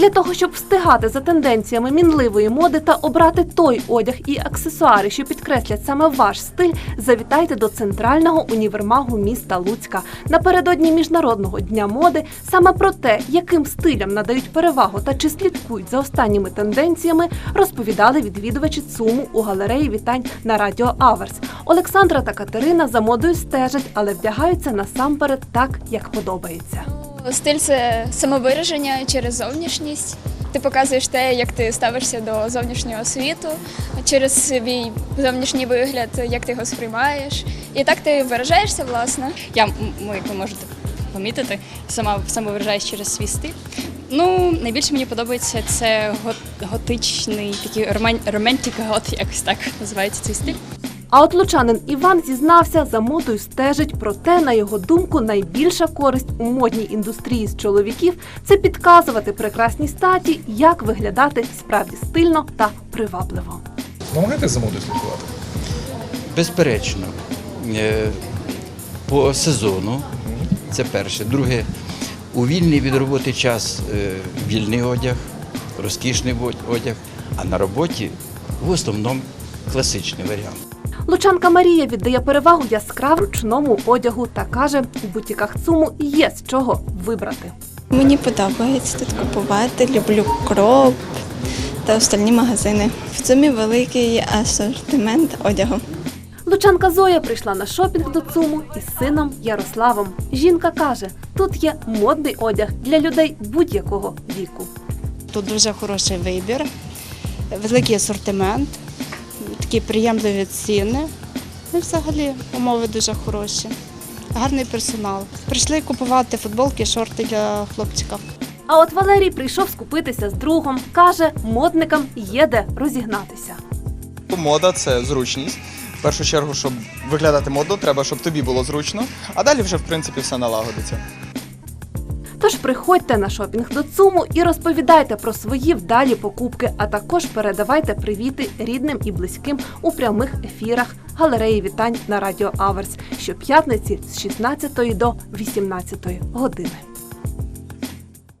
Для того, щоб встигати за тенденціями мінливої моди та обрати той одяг і аксесуари, що підкреслять саме ваш стиль, завітайте до центрального універмагу міста Луцька. Напередодні міжнародного дня моди саме про те, яким стилям надають перевагу та чи слідкують за останніми тенденціями, розповідали відвідувачі ЦУМу у галереї вітань на радіо Аверс. Олександра та Катерина за модою стежать, але вдягаються насамперед так, як подобається. Стиль це самовираження через зовнішність. Ти показуєш те, як ти ставишся до зовнішнього світу, через свій зовнішній вигляд, як ти його сприймаєш. І так ти виражаєшся, власне. Я, ну, як ви можете помітити, сама самовиражаюсь через свій стиль. Ну, найбільше мені подобається це готичний, такий романтик гот, якось так називається цей стиль. А от лучанин Іван зізнався, за модою стежить, проте, на його думку, найбільша користь у модній індустрії з чоловіків це підказувати прекрасній статі, як виглядати справді стильно та привабливо. Намагаєтесь за модою слідкувати? Безперечно, Е, по сезону це перше. Друге, у вільний від роботи час е, вільний одяг, розкішний одяг, а на роботі в основному класичний варіант. Лучанка Марія віддає перевагу яскраво ручному одягу та каже, у бутіках ЦУМу є з чого вибрати. Мені подобається тут купувати, люблю кроп та остальні магазини. В цумі великий асортимент одягу. Лучанка Зоя прийшла на шопінг до ЦУМу із сином Ярославом. Жінка каже, тут є модний одяг для людей будь-якого віку. Тут дуже хороший вибір, великий асортимент, такі приємливі ціни. Ну, і взагалі умови дуже хороші. Гарний персонал. Прийшли купувати футболки, шорти для хлопчика. А от Валерій прийшов скупитися з другом. каже, модникам є де розігнатися. Мода це зручність. В першу чергу, щоб виглядати модно, треба, щоб тобі було зручно, а далі вже в принципі все налагодиться. Тож приходьте на шопінг до ЦУМу і розповідайте про свої вдалі покупки, а також передавайте привіти рідним і близьким у прямих ефірах галереї вітань на радіо Аверс щоп'ятниці з 16 до 18 години.